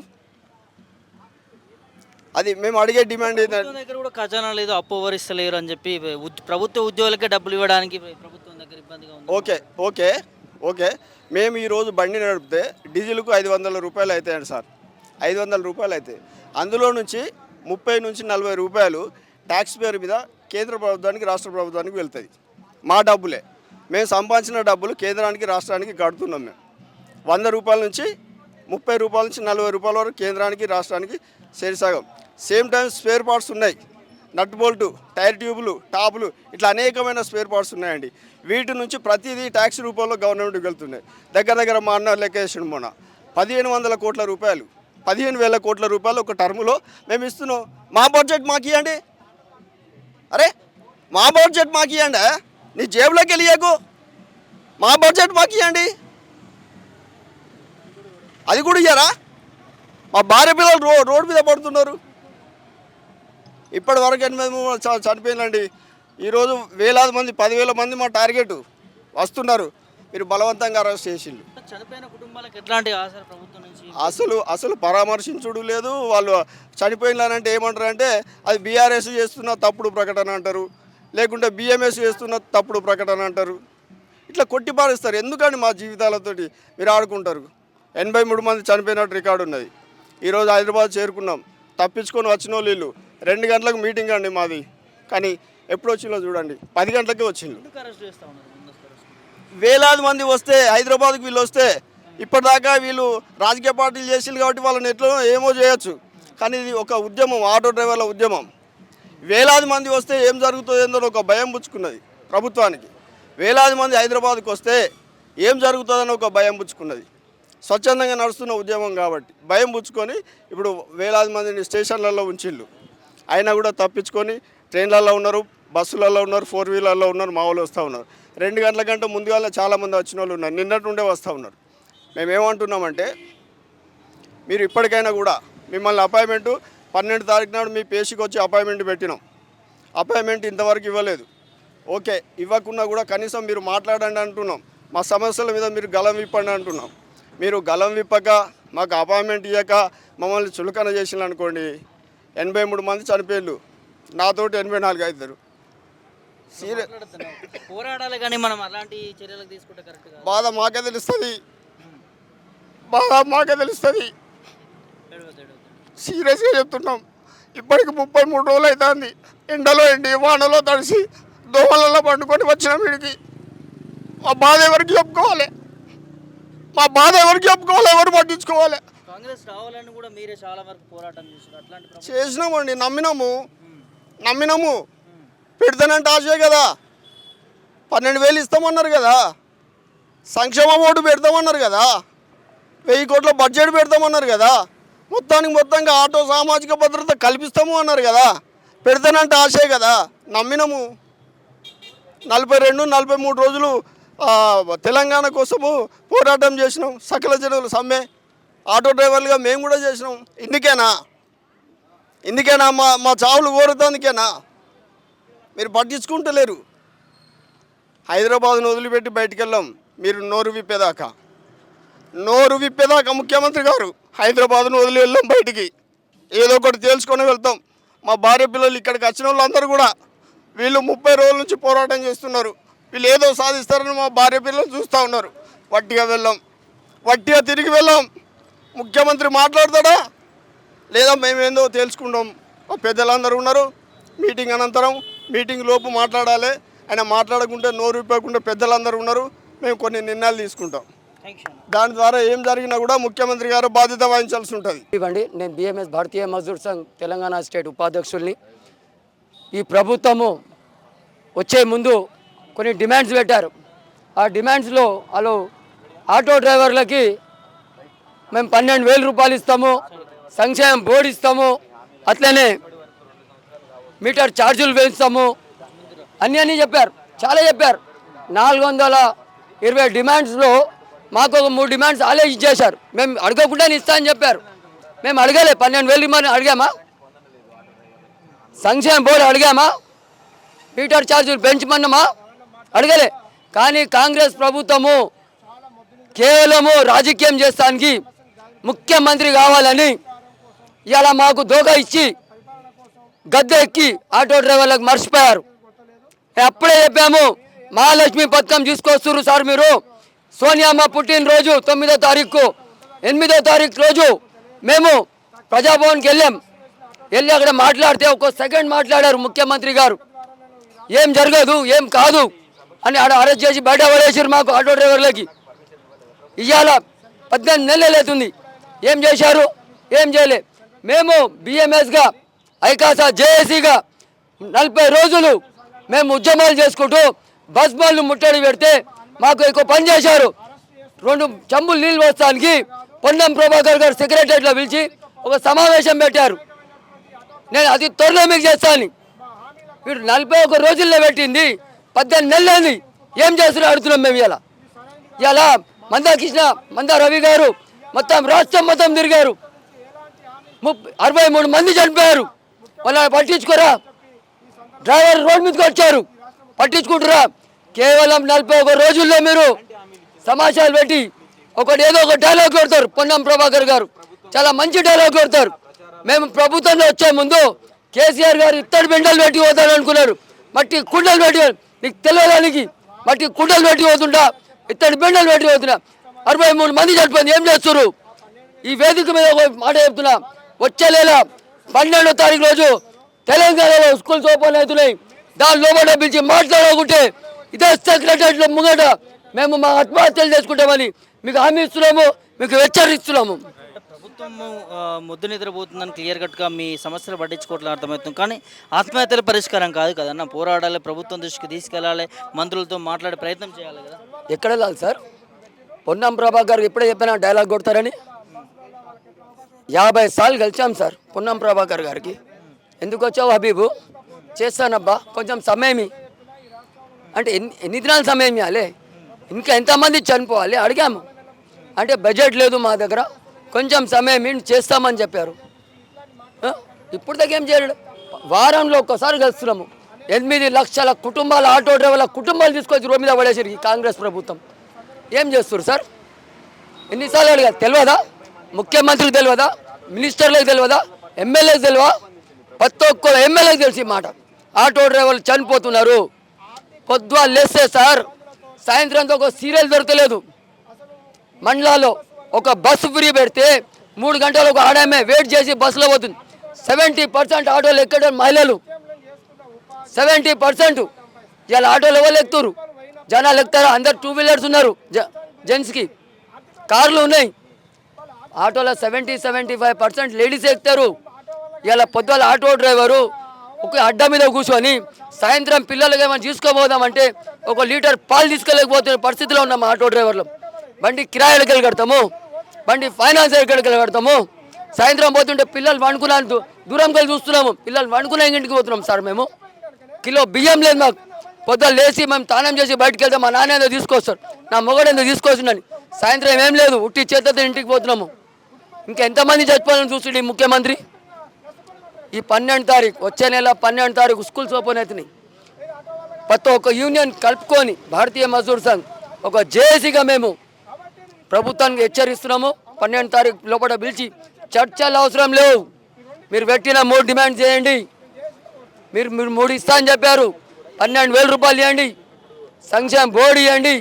అది మేము అడిగే డిమాండ్ దగ్గర కూడా ఖజానా లేదు అప్పు వరిస్తలేరు అని చెప్పి ప్రభుత్వ ఉద్యోగులకే డబ్బులు ఇవ్వడానికి ప్రభుత్వం దగ్గర ఇబ్బందిగా ఉంది. Okay okay okay. మేము ఈరోజు బండి నడిపితే డీజిల్కు ఐదు వందల రూపాయలు అవుతాయండి సార్. ఐదు వందల రూపాయలు అవుతాయి. అందులో నుంచి ముప్పై నుంచి నలభై రూపాయలు ట్యాక్స్ పేరు మీద కేంద్ర ప్రభుత్వానికి రాష్ట్ర ప్రభుత్వానికి వెళ్తుంది మా డబ్బులే. మేము సంపాదించిన డబ్బులు కేంద్రానికి రాష్ట్రానికి కడుతున్నాం మేము. వంద రూపాయల నుంచి ముప్పై రూపాయల నుంచి నలభై రూపాయల వరకు కేంద్రానికి రాష్ట్రానికి సేరిసాగం సేమ్ టైం స్పేర్ పార్ట్స్ ఉన్నాయి. నట్ బోల్టు టైర్ ట్యూబులు టాపులు ఇట్లా అనేకమైన స్పేర్ పార్ట్స్ ఉన్నాయండి. వీటి నుంచి ప్రతిదీ ట్యాక్స్ రూపంలో గవర్నమెంట్కి వెళ్తున్నాయి. దగ్గర దగ్గర మా అన్న లెక్కేసిన మొన్న. పదిహేను వందల కోట్ల రూపాయలు. పదిహేను వేల కోట్ల రూపాయలు ఒక టర్ములో మేము ఇస్తున్నాం. మా బడ్జెట్ మాకు ఇవ్వండి అరే మా బడ్జెట్ మాకు ఇవ్వండి నీ జేబులోకి వెళ్ళియకు మా బడ్జెట్ మాకు ఇవ్వండి అది కూడా ఇయ్యారా? మా భార్య పిల్లలు రో రోడ్డు మీద పడుతున్నారు. ఇప్పటి వరకు ఎనిమిది చనిపోయిందండి ఈరోజు వేలాది మంది పదివేల మంది మా టార్గెట్ వస్తున్నారు. మీరు బలవంతంగా అరెస్ట్ చేసిండు చనిపోయిన కుటుంబాలకు ఎట్లాంటి ఆశ ప్రభుత్వం నుంచి? అసలు అసలు పరామర్శించుడు లేదు. వాళ్ళు చనిపోయినారంటే ఏమంటారు అంటే అది బీఆర్ఎస్ చేస్తున్న తప్పుడు ప్రకటన అంటారు. లేకుంటే బిఎంఎస్ చేస్తున్న తప్పుడు ప్రకటన అంటారు. ఇట్లా కొట్టి పారేస్తారు. ఎందుకని మా జీవితాలతోటి మీరు ఆడుకుంటారు? ఎనభై మూడు మంది చనిపోయినట్టు రికార్డు ఉన్నది. ఈరోజు హైదరాబాద్ చేరుకున్నాం. తప్పించుకొని వచ్చిన వాళ్ళు వీళ్ళు. రెండు గంటలకు మీటింగ్ అండి మాది. కానీ ఎప్పుడు వచ్చిందో చూడండి. పది గంటలకే వచ్చిండు ఎందుకు అరెస్ట్ చేస్తా ఉన్నారు ముందస్తు అరెస్ట్? వేలాది మంది వస్తే హైదరాబాద్కి వీళ్ళు వస్తే ఇప్పటిదాకా వీళ్ళు రాజకీయ పార్టీలు చేసిండ్రు కాబట్టి వాళ్ళని ఎట్లా ఏమో చేయొచ్చు. కానీ ఇది ఒక ఉద్యమం ఆటో డ్రైవర్ల ఉద్యమం. వేలాది మంది వస్తే ఏం జరుగుతుందో ఒక భయం పుచ్చుకున్నది ప్రభుత్వానికి. వేలాది మంది హైదరాబాద్కి వస్తే ఏం జరుగుతుందని ఒక భయం పుచ్చుకున్నది. స్వచ్ఛందంగా నడుస్తున్న ఉద్యమం కాబట్టి భయం పుచ్చుకొని ఇప్పుడు వేలాది మందిని స్టేషన్లలో ఉంచిళ్ళు. అయినా కూడా తప్పించుకొని ట్రైన్లలో ఉన్నారు బస్సులలో ఉన్నారు ఫోర్ వీలర్లో ఉన్నారు మా వాళ్ళు వస్తూ ఉన్నారు. రెండు గంటల కంటే ముందుగానే చాలామంది వచ్చిన వాళ్ళు ఉన్నారు. నిన్నటి నుండే వస్తూ ఉన్నారు. మేమేమంటున్నామంటే మీరు ఇప్పటికైనా కూడా మిమ్మల్ని అపాయింట్మెంటు పన్నెండు తారీఖు నాడు మీ పేషికి వచ్చి అపాయింట్మెంట్ పెట్టినాం. అపాయింట్మెంట్ ఇంతవరకు ఇవ్వలేదు. ఓకే ఇవ్వకున్నా కూడా కనీసం మీరు మాట్లాడండి అంటున్నాం. మా సమస్యల మీద మీరు గలం విప్పండి అంటున్నాం. మీరు గలం విప్పక మాకు అపాయింట్మెంట్ ఇవ్వక మమ్మల్ని చులకన చేసిన అనుకోండి. ఎనభై మూడు మంది చనిపోయారు నాతోటి ఎనభై నాలుగు అవుతారు. సీరియస్. పోరాడాలి కానీ మనం అలాంటి చర్యలకు తీసుకుంటే కరెక్ట్ బాధ మాకే తెలుస్తుంది. బాధ మాకే తెలుస్తుంది. సీరియస్గా చెప్తున్నాం. ఇప్పటికి ముప్పై మూడు రోజులు అవుతుంది ఎండలో ఎండి వానలో తడిసి దోమలలో పండుకొని వచ్చినాం వీడికి మా బాధ ఎవరికి చెప్పుకోవాలి? మా బాధ ఎవరికి చెప్పుకోవాలి? ఎవరు పట్టించుకోవాలి? కాంగ్రెస్ రావాలని కూడా మీరే చాలా వరకు పోరాటం చేసినామండి నమ్మినాము. నమ్మినాము. పెడతానంటే ఆశే కదా. పన్నెండు వేలు ఇస్తామన్నారు కదా. సంక్షేమ ఓటు పెడతామన్నారు కదా. వెయ్యి కోట్ల బడ్జెట్ పెడతామన్నారు కదా. మొత్తానికి మొత్తంగా ఆటో సామాజిక భద్రత కల్పిస్తాము అన్నారు కదా. పెడతానంటే ఆశే కదా. నమ్మినము. నలభై రెండు నలభై మూడు రోజులు తెలంగాణ కోసము పోరాటం చేసినాం. సకల జనులు సమ్మె. ఆటో డ్రైవర్లుగా మేము కూడా చేసినాం. ఇందుకేనా? ఇందుకేనా? మా మా చావులు కోరుతానికేనా మీరు పట్టించుకుంటలేరు. హైదరాబాద్ను వదిలిపెట్టి బయటికి వెళ్ళాం మీరు నోరు విప్పేదాకా. నోరు విప్పేదాకా ముఖ్యమంత్రి గారు హైదరాబాద్ను వదిలి వెళ్ళాం బయటికి. ఏదో ఒకటి తేల్చుకొని వెళ్తాం. మా భార్య పిల్లలు ఇక్కడికి వచ్చిన వాళ్ళందరూ కూడా వీళ్ళు ముప్పై రోజుల నుంచి పోరాటం చేస్తున్నారు. వీళ్ళు ఏదో సాధిస్తారని మా భార్య పిల్లలు చూస్తూ ఉన్నారు. వట్టిగా వెళ్ళాం. వట్టిగా తిరిగి వెళ్ళాం. ముఖ్యమంత్రి మాట్లాడతాడా? లేదా మేమేందో తెలుసుకుంటాం పెద్దలందరూ ఉన్నారు. మీటింగ్ అనంతరం మీటింగ్ లోపు మాట్లాడాలి. ఆయన మాట్లాడకుంటే నోరు విప్పకుండా పెద్దలందరూ ఉన్నారు. మేము కొన్ని నిర్ణయాలు తీసుకుంటాం. దాని ద్వారా ఏం జరిగినా కూడా ముఖ్యమంత్రి గారు బాధ్యత వహించాల్సి ఉంటుంది. ఇవ్వండి. నేను బిఎంఎస్ భారతీయ మజ్దూర్ సంఘ్ తెలంగాణ స్టేట్ ఉపాధ్యక్షుల్ని. ఈ ప్రభుత్వము వచ్చే ముందు కొన్ని డిమాండ్స్ పెట్టారు. ఆ డిమాండ్స్లో వాళ్ళు ఆటో డ్రైవర్లకి మేము పన్నెండు వేల రూపాయలు ఇస్తాము. సంక్షేమం బోర్డు ఇస్తాము. అట్లనే మీటర్ ఛార్జీలు పెంచుతాము అన్నీ అన్నీ చెప్పారు. చాలా చెప్పారు. నాలుగు వందల ఇరవై డిమాండ్స్లో మాకు ఒక మూడు డిమాండ్స్ వాళ్ళే ఇచ్చేశారు మేము అడగకుండానే ఇస్తా అని చెప్పారు. మేము అడగలే. పన్నెండు వేలు మనం అడిగామా? సంక్షేమ బోర్డు అడిగామా? మీటర్ ఛార్జీలు పెంచమన్నామా? అడగలే. కానీ కాంగ్రెస్ ప్రభుత్వము కేవలము రాజకీయం చేస్తానికి ముఖ్యమంత్రి కావాలని ఇలా మాకు దోగా ఇచ్చి గద్దె ఎక్కి ఆటో డ్రైవర్లకు మర్చిపోయారు. అప్పుడే చెప్పాము మహాలక్ష్మి పథకం తీసుకొస్తున్నారు సార్ మీరు. సోనియామ్మ పుట్టినరోజు తొమ్మిదో తారీఖు. ఎనిమిదో తారీఖు రోజు మేము ప్రజాభవన్కి వెళ్ళాం. వెళ్ళి అక్కడ మాట్లాడితే ఒక సెకండ్ మాట్లాడారు ముఖ్యమంత్రి గారు. ఏం జరగదు ఏం కాదు అని ఆడ అరెస్ట్ చేసి బయట పడేసారు మాకు ఆటో డ్రైవర్లకి. ఇవాళ పద్దెనిమిది నెలలు అవుతుంది. ఏం చేశారు? ఏం చేయలే. మేము బిఎంఎస్గా ఐకాసా జేఏసీగా నలభై రోజులు మేము ఉద్యమాలు చేసుకుంటూ బస్ బాల్ను ముట్టడి పెడితే మాకు ఎక్కువ పని చేశారు. రెండు చెంబులు నీళ్ళు పోస్తానికి పొన్నం ప్రభాకర్ గారు సెక్రటరీలో పిలిచి ఒక సమావేశం పెట్టారు. నేను అది త్వరలో మీకు చేస్తాను. మీరు నలభై ఒక రోజుల్లో పెట్టింది పద్దెనిమిది నెలలు ఏం చేస్తున్నా అడుగుతున్నాం మేము ఇలా ఇలా మందా కృష్ణ మందా రవి గారు మొత్తం రాష్ట్రం మొత్తం తిరిగారు. ముప్పై అరవై మూడు మంది చనిపోయారు. వాళ్ళని పట్టించుకోరా. డ్రైవర్ రోడ్ మీదకి వచ్చారు. పట్టించుకుంటారా. కేవలం నలభై ఒక రోజుల్లో మీరు సమాచారాలు పెట్టి ఒకటి ఏదో ఒక డైలాగ్ కొడతారు. పొన్నం ప్రభాకర్ గారు. చాలా మంచి డైలాగ్ కొడతారు. మేము ప్రభుత్వంలో వచ్చే ముందు కేసీఆర్ గారు ఇత్తడి బెండలు పెట్టి పోతారు అనుకున్నారు. మట్టి కుండలు పెట్టి నీకు తెలియడానికి మట్టి కుండలు పెట్టి పోతుంటా. ఇత్తడి బెండలు పెట్టి పోతున్నా. అరవై మూడు మంది చనిపోయింది. ఏం చేస్తారు ఈ వేదిక మీద మాట చెప్తున్నా. వచ్చేలేలా పన్నెండో తారీఖు రోజు తెలంగాణలో స్కూల్స్ ఓపెన్ అవుతున్నాయి. దాని లోపల పిలిచి మాట్లాడకుంటే ఇదే సెక్రటరీలో ముంగట మేము మా ఆత్మహత్యలు చేసుకుంటామని మీకు హామీ ఇస్తున్నాము మీకు హెచ్చరిస్తున్నాము. ప్రభుత్వం ముద్దు నిద్రపోతుందని క్లియర్ కట్గా మీ సమస్యలు పట్టించుకోవట్లేదు అర్థమవుతుంది. కానీ ఆత్మహత్యల పరిష్కారం కాదు కదన్న పోరాడాలి ప్రభుత్వం దృష్టికి తీసుకెళ్ళాలి మంత్రులతో మాట్లాడే ప్రయత్నం చేయాలి కదా. ఎక్కడ వెళ్ళాలి సార్? పొన్నం ప్రభాకర్ ఇప్పుడే చెప్పిన డైలాగ్ కొడతారని? యాభై సార్లు గెలిచాం సార్ పున్నం ప్రభాకర్ గారికి. ఎందుకు వచ్చావు హబీబు? చేస్తానబ్బా కొంచెం సమయం అంటే ఎన్ని ఎన్ని దినాలు సమయం ఇవ్వాలి ఇంకా ఎంతమంది చనిపోవాలి? అడిగాము అంటే బడ్జెట్ లేదు మా దగ్గర కొంచెం సమయం ఏంటి చేస్తామని చెప్పారు. ఇప్పుడు దాకా ఏం చేయడు వారంలో ఒక్కసారి కలుస్తున్నాము ఎనిమిది లక్షల కుటుంబాల ఆటో డ్రైవర్ల కుటుంబాలు తీసుకొచ్చి రోడ్ మీద పడేసరికి కాంగ్రెస్ ప్రభుత్వం. ఏం చేస్తారు సార్? ఎన్నిసార్లు అడిగారు? తెలియదా? ముఖ్యమంత్రికి తెలియదా? మినిస్టర్లకు తెలియదా? ఎమ్మెల్యేకి తెలియదా? ప్రతి ఒక్క ఎమ్మెల్యేకి తెలిసి మాట. ఆటో డ్రైవర్లు చనిపోతున్నారు. పొద్దువ లేస్తే సార్ సాయంత్రంతో ఒక సీరియల్ దొరకలేదు. మండలాలో ఒక బస్సు ఫ్రీ పెడితే మూడు గంటలు ఒక ఆడామే వెయిట్ చేసి బస్సులో పోతుంది. సెవెంటీ పర్సెంట్ ఆటోలు ఎక్కడం మహిళలు. సెవెంటీ పర్సెంట్ ఇలా ఆటోలు ఎవరు ఎక్కుతారు జనాలు ఎక్కుతారా? అందరు టూ వీలర్స్ ఉన్నారు జ- జెంట్స్కి. కార్లు ఉన్నాయి. ఆటోలో seventy seventy five percent ladies ఎక్కుతారు. ఇలా పొద్దుల ఆటో డ్రైవరు ఒక అడ్డ మీద కూర్చొని సాయంత్రం పిల్లలకి ఏమైనా తీసుకోబోదామంటే ఒక లీటర్ పాలు తీసుకెళ్ళకపోతున్న పరిస్థితిలో ఉన్నాం ఆటో డ్రైవర్లు. బండి కిరాయిలకి వెళ్ళి కడతాము బండి ఫైనాన్స్ ఎక్కడికి కడతాము సాయంత్రం పోతుంటే పిల్లలు వండుకున్నాను దూరం కలిసి చూస్తున్నాము. పిల్లలు వండుకునే ఇంటికి పోతున్నాం సార్ మేము. కిలో బియ్యం లేదు మాకు. పొద్దున్న లేచి మేము తానం చేసి బయటకు వెళ్తే మా నాన్న ఏదో తీసుకొస్తారు నా మొగడు ఏదో తీసుకొస్తున్నాను సాయంత్రం ఏం లేదు ఉట్టి చేతతో ఇంటికి పోతున్నాము. ఇంకా ఎంతమంది చచ్చిపోవాలని చూస్తుండే ఈ ముఖ్యమంత్రి? ఈ పన్నెండు తారీఖు వచ్చే నెల పన్నెండు తారీఖు స్కూల్స్ ఓపెన్ అవుతున్నాయి. ప్రతి ఒక్క యూనియన్ కలుపుకొని భారతీయ మజదూర్ సంఘ్ ఒక జేఏసీగా మేము ప్రభుత్వానికి హెచ్చరిస్తున్నాము. పన్నెండు తారీఖు లోపల పిలిచి చర్చలు అవసరం లేవు. మీరు పెట్టిన మూడు డిమాండ్ చేయండి. మీరు మీరు మూడు ఇస్తా అని చెప్పారు. పన్నెండు వేల రూపాయలు ఇవ్వండి. సంక్షేమ బోర్డు ఇవ్వండి.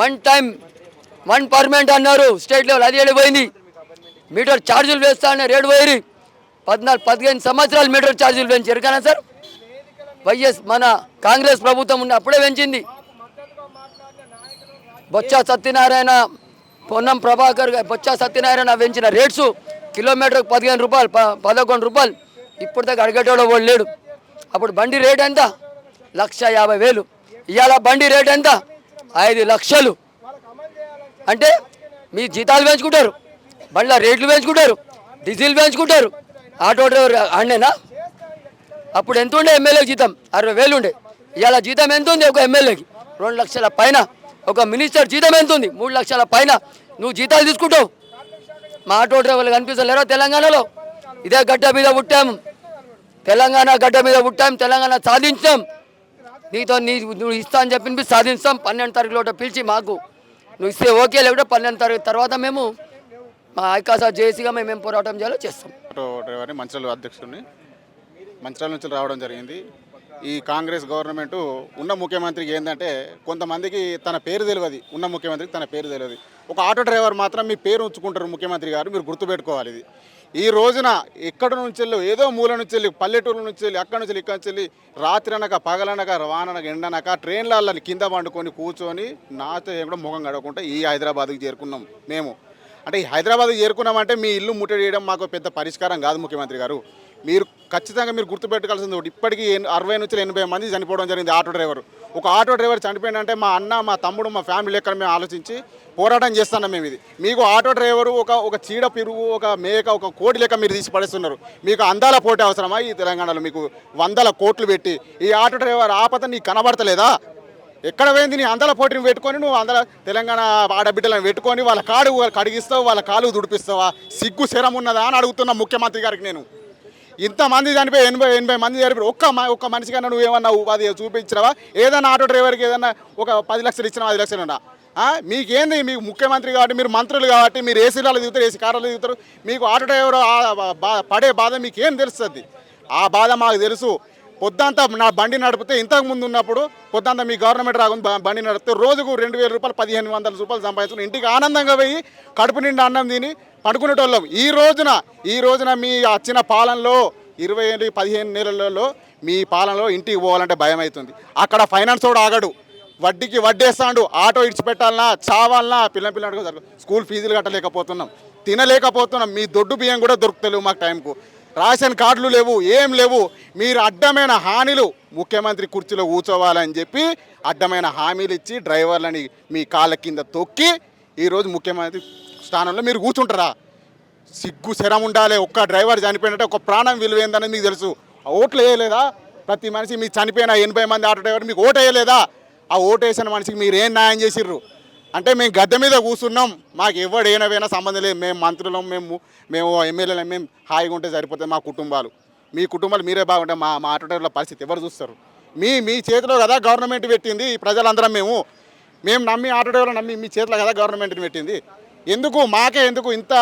వన్ టైం వన్ పర్మనెంట్ అన్నారు. స్టేట్ లెవెల్ అది వెళ్ళిపోయింది. పోయింది మీటర్ ఛార్జీలు వేస్తా అన్న రేటు వైరి పద్నాలుగు పదిహేను సంవత్సరాలు మీటర్ ఛార్జీలు పెంచారు. కదా సార్? వైఎస్ మన కాంగ్రెస్ ప్రభుత్వం ఉన్న అప్పుడే పెంచింది. బొచ్చా సత్యనారాయణ పొన్నం ప్రభాకర్ గారు సత్యనారాయణ పెంచిన రేట్స్ కిలోమీటర్కి పదిహేను రూపాయలు ప పదకొండు రూపాయలు. ఇప్పుడు దాకా అడిగేటోడు వాడు లేడు. అప్పుడు బండి రేట్ ఎంత? లక్ష యాభై వేలు. ఇవాళ బండి రేట్ ఎంత? ఐదు లక్షలు. అంటే మీ జీతాలు పెంచుకుంటారు. బండ్ల రేట్లు పెంచుకుంటారు డీజిల్ పెంచుకుంటారు. ఆటో డ్రైవర్ ఆడనేనా? అప్పుడు ఎంత ఉండే ఎమ్మెల్యేకి జీతం? అరవై వేలు ఉండే. ఇవాళ జీతం ఎంత ఉంది ఒక ఎమ్మెల్యేకి? రెండు లక్షల పైన. ఒక మినిస్టర్ జీతం ఎంత ఉంది? మూడు లక్షల పైన. నువ్వు జీతాలు తీసుకుంటావు. మా ఆటో డ్రైవర్లు కనిపిస్తలేరో తెలంగాణలో? ఇదే గడ్డ మీద పుట్టాము. తెలంగాణ గడ్డ మీద పుట్టాం తెలంగాణ సాధించాం నీతో నీ నువ్వు ఇస్తా అని చెప్పి సాధించాం పన్నెండు తారీఖు లోట పిలిచి మాకు. నువ్వు ఇస్తే ఓకే లేకుంటే పన్నెండు తారీఖు తర్వాత మేము మా ఐకాసా జేసీగా మేము పోరాటం చేయాలో చేస్తాం. ఆటో డ్రైవర్ని మంచిర్యాల అధ్యక్షుడిని. మంచిర్యాల నుంచి రావడం జరిగింది. ఈ కాంగ్రెస్ గవర్నమెంట్ ఉన్న ముఖ్యమంత్రికి ఏంటంటే కొంతమందికి తన పేరు తెలియదు. ఉన్న ముఖ్యమంత్రికి తన పేరు తెలియదు. ఒక ఆటో డ్రైవర్ మాత్రం మీ పేరు ఉంచుకుంటారు ముఖ్యమంత్రి గారు మీరు గుర్తుపెట్టుకోవాలి ఇది. ఈ రోజున ఎక్కడి నుంచి వెళ్ళి ఏదో మూల నుంచి వెళ్ళి పల్లెటూరు నుంచి వెళ్ళి అక్కడి నుంచి వెళ్ళి ఇక్కడి నుంచి వెళ్ళి రాత్రి అనక పగలనక వాననక ఎండనక ట్రైన్లలో కింద పండుకొని కూర్చొని నాతో కూడా ముఖం గడవకుండా ఈ హైదరాబాద్కి చేరుకున్నాం మేము. అంటే హైదరాబాద్ చేరుకున్నామంటే మీ ఇల్లు ముట్టడి చేయడం మాకు పెద్ద పరిష్కారం కాదు ముఖ్యమంత్రి గారు. మీరు ఖచ్చితంగా మీరు గుర్తుపెట్టుకోవాల్సింది ఒకటి. ఇప్పటికీ అరవై నుంచి ఎనభై మంది చనిపోవడం జరిగింది ఆటో డ్రైవర్. ఒక ఆటో డ్రైవర్ చనిపోయిందంటే మా అన్న మా తమ్ముడు మా ఫ్యామిలీ ఎక్కడ మేము ఆలోచించి పోరాటం చేస్తున్నాం మేము ఇది. మీకు ఆటో డ్రైవరు ఒక ఒక చీడ పిరుగు ఒక మేక ఒక కోటి లెక్క మీరు తీసి పడేస్తున్నారు. మీకు అందాల పోటీ అవసరమా ఈ తెలంగాణలో? మీకు వందల కోట్లు పెట్టి ఈ ఆటో డ్రైవర్ ఆపద నీకు కనబడతలేదా? ఎక్కడ పోయింది? నీ అందల పోటీని పెట్టుకొని నువ్వు అందల తెలంగాణ ఆడబిడ్డలను పెట్టుకొని వాళ్ళ కాడు కడిగిస్తావు వాళ్ళ కాలు దుడిపిస్తావా సిగ్గు శరం ఉన్నదా అని అడుగుతున్నా ముఖ్యమంత్రి గారికి నేను. ఇంతమంది చనిపోయి ఎనభై ఎనభై మంది చనిపోయి ఒక్క ఒక్క మనిషి కన్నా నువ్వు ఏమన్నా ఉపాధి చూపించినావా? ఏదైనా ఆటో డ్రైవర్కి ఏదైనా ఒక పది లక్షలు ఇచ్చినా పది లక్షలు ఉన్నా మీకేంది? మీకు ముఖ్యమంత్రి కాబట్టి మీరు మంత్రులు కాబట్టి మీరు ఏసీలలో దిగుతారు ఏసీ కార్లలో దిగుతారు మీకు ఆటో డ్రైవర్ బా- పడే బాధ మీకేం తెలుస్తుంది? ఆ బాధ మాకు తెలుసు. పొద్దంతా నా బండి నడిపితే ఇంతకు ముందు ఉన్నప్పుడు పొద్దంతా మీ గవర్నమెంట్ రాకుండా బండి నడిపితే రోజుకు రెండు వేల రూపాయలు పదిహేను వందల రూపాయలు సంపాదించుకుని ఇంటికి ఆనందంగా పోయి కడుపు నిండా అన్నం తిని పడుకునేటోళ్ళం. ఈ రోజున ఈ రోజున మీ వచ్చిన పాలనలో ఇరవై ఏళ్ళు పదిహేను నెలలలో మీ పాలనలో ఇంటికి పోవాలంటే భయం అవుతుంది. అక్కడ ఫైనాన్స్ కూడా ఆగడు. వడ్డీకి వడ్డేస్తాడు. ఆటో ఇడిచిపెట్టాలన్నా చావాలన్నా పిల్ల పిల్లలు స్కూల్ ఫీజులు కట్టలేకపోతున్నాం. తినలేకపోతున్నాం. మీ దొడ్డు బియ్యం కూడా దొరుకుతలేవు మాకు టైంకు. రేషన్ కార్డులు లేవు ఏం లేవు. మీరు అడ్డమైన హామీలు ముఖ్యమంత్రి కుర్చీలో కూర్చోవాలని చెప్పి అడ్డమైన హామీలు ఇచ్చి డ్రైవర్లని మీ కాళ్ళ కింద తొక్కి ఈరోజు ముఖ్యమంత్రి స్థానంలో మీరు కూర్చుంటారా? సిగ్గు శరం ఉండాలి. ఒక్క డ్రైవర్ చనిపోయినట్టే ఒక ప్రాణం విలువైందని మీకు తెలుసు. ఆ ఓట్లు వేయలేదా? ప్రతి మనిషి మీ చనిపోయిన ఎనభై మంది ఆటో డ్రైవర్ మీకు ఓటు వేయలేదా? ఆ ఓటు వేసిన మనిషికి మీరు ఏం న్యాయం చేసిర్రు? అంటే మేము గద్దె మీద కూర్చున్నాం. మాకు ఎవడు ఏనవైనా సంబంధం లేదు. మేము మంత్రులం మేము మేము ఎమ్మెల్యేలం మేము హాయిగా ఉంటే సరిపోతుంది మా కుటుంబాలు. మీ కుటుంబాలు మీరే బాగుంటే మా మా ఆటో పరిస్థితి ఎవరు చూస్తారు? మీ మీ చేతిలో కదా గవర్నమెంట్ పెట్టింది ఈ ప్రజలందరం మేము. మేము నమ్మి ఆటో నమ్మి మీ చేతిలో కదా గవర్నమెంట్ని పెట్టింది. ఎందుకు? మాకే ఎందుకు ఇంత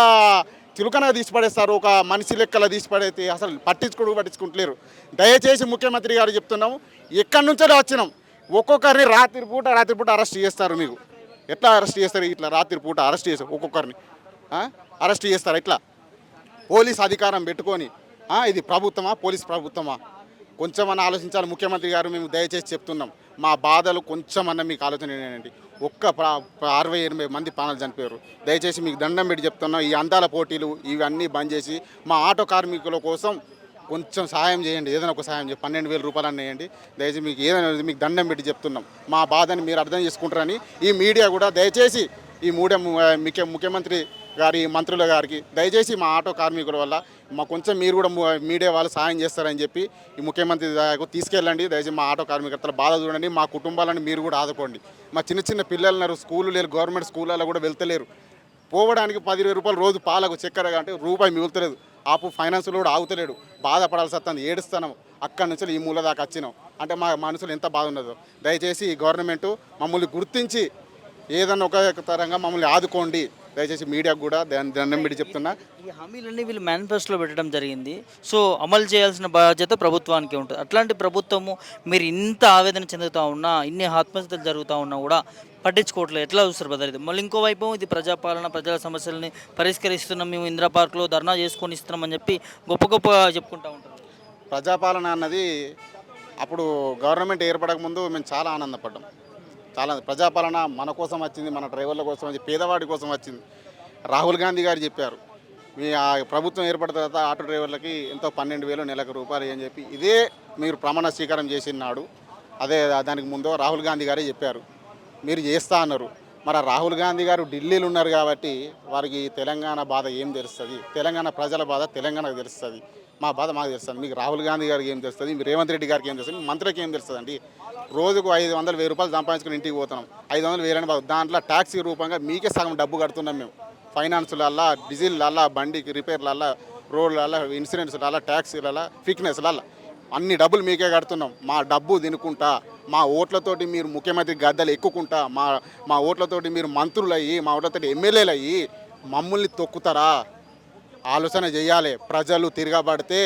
చులకనగా తీసిపడేస్తారు ఒక మనిషి లెక్కలా తీసిపడైతే అసలు పట్టించుకోడు పట్టించుకుంటలేరు. దయచేసి ముఖ్యమంత్రి గారు చెప్తున్నాము ఎక్కడి నుంచో వచ్చినాం. ఒక్కొక్కరిని రాత్రి పూట రాత్రి పూట అరెస్ట్ చేస్తారు మీకు. ఎట్లా అరెస్ట్ చేస్తారు? ఇట్లా రాత్రి పూట అరెస్ట్ చేస్తారు ఒక్కొక్కరిని. అరెస్ట్ చేస్తారు? ఎట్లా పోలీస్ అధికారం పెట్టుకొని ఇది ప్రభుత్వమా? పోలీస్ ప్రభుత్వమా? కొంచెమన్నా ఆలోచించాలి. ముఖ్యమంత్రి గారు మేము దయచేసి చెప్తున్నాం. మా బాధలు కొంచెమన్నా మీకు ఆలోచన ఏంటండి ఒక్క అరవై ఎనభై మంది ప్రాణాలు చనిపోయారు. దయచేసి మీకు దండం పెట్టి చెప్తున్నాం ఈ అందాల పోటీలు ఇవన్నీ బంద్ చేసి మా ఆటో కార్మికుల కోసం కొంచెం సాయం చేయండి. ఏదైనా ఒక సాయం చేయండి. పన్నెండు వేల రూపాయలు వేయండి. దయచేసి మీకు ఏదైనా మీకు దండం పెట్టి చెప్తున్నాం. మా బాధని మీరు అర్థం చేసుకుంటారని ఈ మీడియా కూడా దయచేసి ఈ మూడే ముఖ్య ముఖ్యమంత్రి గారి మంత్రుల గారికి దయచేసి మా ఆటో కార్మికుల వల్ల మా కొంచెం మీరు కూడా మీడియా వాళ్ళు సాయం చేస్తారని చెప్పి ఈ ముఖ్యమంత్రి దాకా తీసుకెళ్ళండి. దయచేసి మా ఆటో కార్మికర్తల బాధ చూడండి. మా కుటుంబాలను మీరు కూడా ఆదుకోండి. మా చిన్న చిన్న పిల్లలు ఉన్నారు. స్కూళ్ళు లేరు. గవర్నమెంట్ స్కూళ్ళలో కూడా వెళ్తలేరు. పోవడానికి పది ఇరవై రూపాయలు రోజు పాలకు చక్కెర అంటే రూపాయి మిగులుతలేదు. ఆపు ఫైనాన్స్లో కూడా ఆగుతలేడు. బాధపడాల్సి వస్తుంది. ఏడుస్తాను అక్కడి నుంచి ఈ మూల దాకా వచ్చినాం. అంటే మా మనసులో ఎంత బాధ ఉన్నదో. దయచేసి ఈ గవర్నమెంట్ మమ్మల్ని గుర్తించి ఏదన్నా ఒక తరంగా మమ్మల్ని ఆదుకోండి. దయచేసి మీడియాకు కూడా దాన్ని దండం పెట్టి చెప్తున్నా. ఈ హామీలన్నీ వీళ్ళు మేనిఫెస్టోలో పెట్టడం జరిగింది. సో అమలు చేయాల్సిన బాధ్యత ప్రభుత్వానికి ఉంటుంది. అట్లాంటి ప్రభుత్వము మీరు ఇంత ఆవేదన చెందుతూ ఉన్నా ఇన్ని ఆత్మహత్యలు జరుగుతూ ఉన్నా కూడా పట్టించుకోవట్లేదు. ఎట్లా చూస్తారు బ్రదర్ ఇది? మళ్ళీ ఇంకోవైపు ఇది ప్రజాపాలన ప్రజల సమస్యలని పరిష్కరిస్తున్నాం మేము ఇందిరా పార్క్లో ధర్నా చేసుకొని ఇస్తున్నామని చెప్పి గొప్ప గొప్ప చెప్పుకుంటూ ఉంటారు. ప్రజాపాలన అన్నది అప్పుడు గవర్నమెంట్ ఏర్పడక ముందు మేము చాలా ఆనందపడ్డాం. చాలా ప్రజాపాలన మన కోసం వచ్చింది మన డ్రైవర్ల కోసం వచ్చింది పేదవాడి కోసం వచ్చింది. రాహుల్ గాంధీ గారు చెప్పారు మీ ఆ ప్రభుత్వం ఏర్పడిన తర్వాత ఆటో డ్రైవర్లకి ఎంతో పన్నెండు వేలు నెలకు రూపాయలు అని చెప్పి ఇదే మీరు ప్రమాణ స్వీకారం చేసినాడు అదే దానికి ముందు రాహుల్ గాంధీ గారే చెప్పారు. మీరు చేస్తా అన్నారు. మరి రాహుల్ గాంధీ గారు ఢిల్లీలో ఉన్నారు కాబట్టి వారికి తెలంగాణ బాధ ఏం తెలుస్తుంది? తెలంగాణ ప్రజల బాధ తెలంగాణకు తెలుస్తుంది. మా బాధ మాకు తెలుస్తుంది. మీకు రాహుల్ గాంధీ గారికి ఏం తెలుస్తుంది? మీ రేవంత్ రెడ్డి గారికి ఏం తెలుస్తుంది? మంత్రికి ఏం తెలుస్తుంది అండి రోజుకు ఐదు వందలు వెయ్యి రూపాయలు సంపాదించుకుని ఇంటికి పోతున్నాం. ఐదు వందలు వేలని దాంట్లో ట్యాక్సీ రూపంగా మీకే సగం డబ్బు కడుతున్నాం మేము. ఫైనాన్స్లల్లా డీజిల్లల్లా బండికి రిపేర్లల్లా రోడ్లల్లా ఇన్సూరెన్స్లల్లా ట్యాక్సీలల్లా ఫిట్నెస్లల్లా అన్ని డబ్బులు మీకే కడుతున్నాం. మా డబ్బు తినుకుంటా మా ఓట్లతోటి మీరు ముఖ్యమంత్రి గద్దలు ఎక్కుకుంటా మా మా ఓట్లతోటి మీరు మంత్రులు అయ్యి మా ఓట్లతోటి ఎమ్మెల్యేలు అయ్యి మమ్మల్ని తొక్కుతారా? ఆలోచన చేయాలి. ప్రజలు తిరగబడితే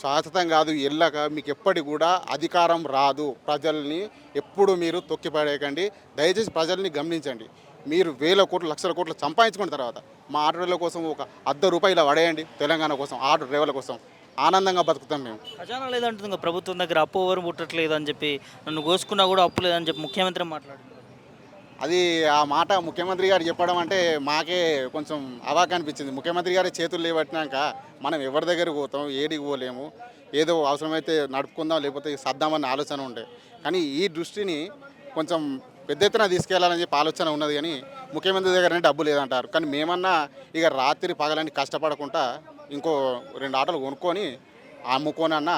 శాశ్వతం కాదు. ఎల్లక మీకు ఎప్పటి కూడా అధికారం రాదు. ప్రజల్ని ఎప్పుడు మీరు తొక్కిపడేయకండి దయచేసి ప్రజల్ని గమనించండి. మీరు వేల కోట్లు లక్షల కోట్లు సంపాదించుకున్న తర్వాత మా ఆటో డ్రైవర్ల కోసం ఒక అర్ధ రూపాయలు పడేయండి తెలంగాణ కోసం ఆటో డ్రైవర్ల కోసం. ఆనందంగా బతుకుతాం మేము. ఖజానా లేదంటుంది ప్రభుత్వం దగ్గర అప్పు ఎవరు పుట్టట్లేదు అని చెప్పి నన్ను కోసుకున్నా కూడా అప్పు లేదని చెప్పి ముఖ్యమంత్రి మాట్లాడారు అది ఆ మాట ముఖ్యమంత్రి గారు చెప్పడం అంటే మాకే కొంచెం అవాక్ అనిపించింది. ముఖ్యమంత్రి గారి చేతులు లేవట్టినాక మనం ఎవరి దగ్గరికి పోతాం ఏడికి పోలేము. ఏదో అవసరమైతే నడుపుకుందాం లేకపోతే సర్దామన్న ఆలోచన ఉండే. కానీ ఈ దృష్టిని కొంచెం పెద్ద ఎత్తున తీసుకెళ్ళాలని చెప్పి ఆలోచన ఉన్నది కానీ ముఖ్యమంత్రి దగ్గరనే డబ్బు లేదంటారు. కానీ మేమన్నా ఇక రాత్రి పగలని కష్టపడకుండా ఇంకో రెండు ఆటోలు కొనుక్కొని అమ్ముకొని అన్న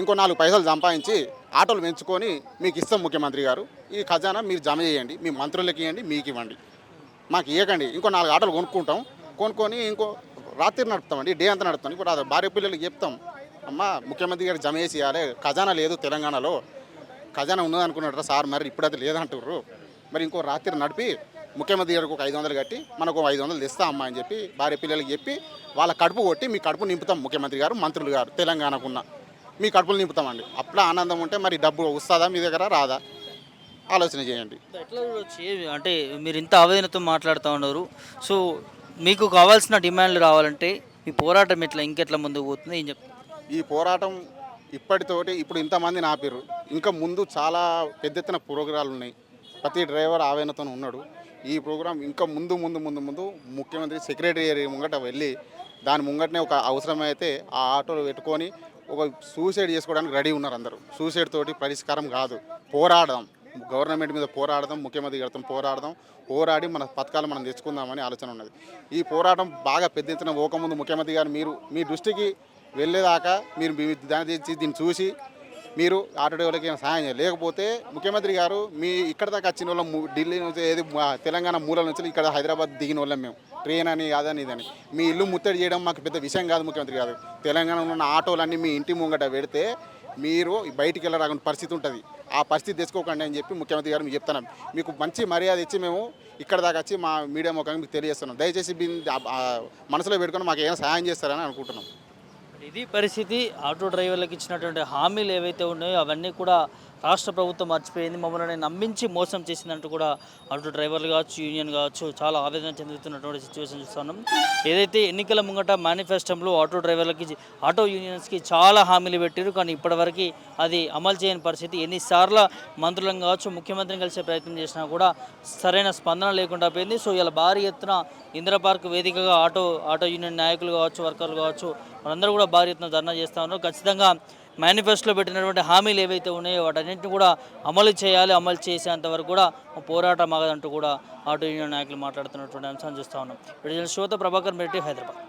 ఇంకో నాలుగు పైసలు సంపాదించి ఆటోలు పెంచుకొని మీకు ఇస్తాం ముఖ్యమంత్రి గారు. ఈ ఖజానా మీరు జమ చేయండి మీ మంత్రులకి ఇవ్వండి మీకు ఇవ్వండి. మాకు ఇవ్వకండి ఇంకో నాలుగు ఆటోలు కొనుక్కుంటాం. కొనుక్కొని ఇంకో రాత్రి నడుపుతామండి డే అంతా నడుపుతాం. ఇప్పుడు అది భార్య పిల్లలకి చెప్తాం. అమ్మ ముఖ్యమంత్రి గారు జమ చేసి ఇవ్వాలి ఖజానా లేదు తెలంగాణలో. ఖజానా ఉన్నది అనుకున్నాడు సార్ మరి ఇప్పుడు అది లేదంటుర్రు. మరి ఇంకో రాత్రి నడిపి ముఖ్యమంత్రి గారికి ఒక ఐదు వందలు కట్టి మనకు ఒక ఐదు వందలు తెస్తా అమ్మా అని చెప్పి భార్య పిల్లలకి చెప్పి వాళ్ళ కడుపు కొట్టి మీ కడుపు నింపుతాం ముఖ్యమంత్రి గారు మంత్రులు గారు తెలంగాణకున్న. మీ కడుపులు నింపుతామండి. అప్పుడు ఆనందం ఉంటే మరి డబ్బు వస్తుందా మీ దగ్గర రాదా? ఆలోచన చేయండి. అంటే మీరు ఇంత ఆవేదనతో మాట్లాడుతూ ఉన్నారు. సో మీకు కావాల్సిన డిమాండ్లు రావాలంటే మీ పోరాటం ఎట్లా ఇంకెట్లా ముందుకు పోతుంది? ఏం చెప్తారు ఈ పోరాటం ఇప్పటితోటి ఇప్పుడు ఇంతమంది నాపిర్రు ఇంకా ముందు చాలా పెద్ద ఎత్తున ప్రోగ్రాలు ఉన్నాయి. ప్రతి డ్రైవర్ ఆవేదనతో ఉన్నాడు. ఈ ప్రోగ్రాం ఇంకా ముందు ముందు ముందు ముందు ముఖ్యమంత్రి సెక్రటరీ ముంగట వెళ్ళి దాని ముంగటనే ఒక అవసరమైతే ఆ ఆటోలు పెట్టుకొని ఒక సూసైడ్ చేసుకోవడానికి రెడీ ఉన్నారు అందరూ. సూసైడ్ తోటి పరిష్కారం కాదు. పోరాడదాం. గవర్నమెంట్ మీద పోరాడదాం. ముఖ్యమంత్రి గారితో పోరాడదాం. పోరాడి మన పథకాలు మనం తెచ్చుకుందామని ఆలోచన ఉన్నది. ఈ పోరాటం బాగా పెద్ద ఎత్తున పోకముందు ముఖ్యమంత్రి గారు మీరు మీ దృష్టికి వెళ్ళేదాకా మీరు మీ దాన్ని తెచ్చి దీన్ని చూసి మీరు ఆటో డ్రైవర్లకి ఏమైనా సహాయం చేయాలి లేకపోతే ముఖ్యమంత్రి గారు మీ ఇక్కడ దాకా వచ్చిన వాళ్ళం ఢిల్లీ నుంచి ఏది మా తెలంగాణ మూల నుంచి ఇక్కడ హైదరాబాద్ దిగిన వాళ్ళం మేము. ట్రైన్ అని కాదని ఇదని మీ ఇల్లు ముత్తడి చేయడం మాకు పెద్ద విషయం కాదు ముఖ్యమంత్రి గారు. తెలంగాణలో ఉన్న ఆటోలన్నీ మీ ఇంటి ముంగట పెడితే మీరు బయటికి వెళ్ళరాకుండా పరిస్థితి ఉంటుంది. ఆ పరిస్థితి తెచ్చుకోకండి అని చెప్పి ముఖ్యమంత్రి గారు మీకు చెప్తున్నాం. మీకు మంచి మర్యాద ఇచ్చి మేము ఇక్కడ దాకా వచ్చి మా మీడియా ముఖంగా మీకు తెలియజేస్తున్నాం. దయచేసి మనసులో పెట్టుకొని మాకు ఏమైనా సహాయం చేస్తారని అనుకుంటున్నాం. ఇది పరిస్థితి ఆటో డ్రైవర్లకు ఇచ్చినటువంటి హామీలు ఏవైతే ఉన్నాయో అవన్నీ కూడా రాష్ట్ర ప్రభుత్వం మర్చిపోయింది. మమ్మల్ని నమ్మించి మోసం చేసిందంటూ కూడా ఆటో డ్రైవర్లు కావచ్చు యూనియన్ కావచ్చు చాలా ఆవేదన చెందుతున్నటువంటి సిచ్యువేషన్ చూస్తున్నాం ఏదైతే ఎన్నికల ముంగట మేనిఫెస్టోలో ఆటో డ్రైవర్లకి ఆటో యూనియన్స్కి చాలా హామీలు పెట్టారు కానీ ఇప్పటివరకు అది అమలు చేయని పరిస్థితి. ఎన్నిసార్లు మంత్రులను కావచ్చు ముఖ్యమంత్రిని కలిసే ప్రయత్నం చేసినా కూడా సరైన స్పందన లేకుండా పోయింది. సో ఇలా భారీ ఎత్తున ఇందిరా పార్క్ వేదికగా ఆటో ఆటో యూనియన్ నాయకులు కావచ్చు వర్కర్లు కావచ్చు వాళ్ళందరూ కూడా భారీ ఎత్తున ధర్నా చేస్తూ ఉన్నారు. ఖచ్చితంగా మేనిఫెస్టోలో పెట్టినటువంటి హామీలు ఏవైతే ఉన్నాయో వాటన్నింటిని కూడా అమలు చేయాలి అమలు చేసేంత వరకు కూడా పోరాటం ఆగదంటూ కూడా ఆటో యూనియన్ నాయకులు మాట్లాడుతున్నటువంటి అంశాన్ని చూస్తూ ఉన్నాం. విడుదల శ్రోత ప్రభాకర్ రెడ్డి హైదరాబాద్.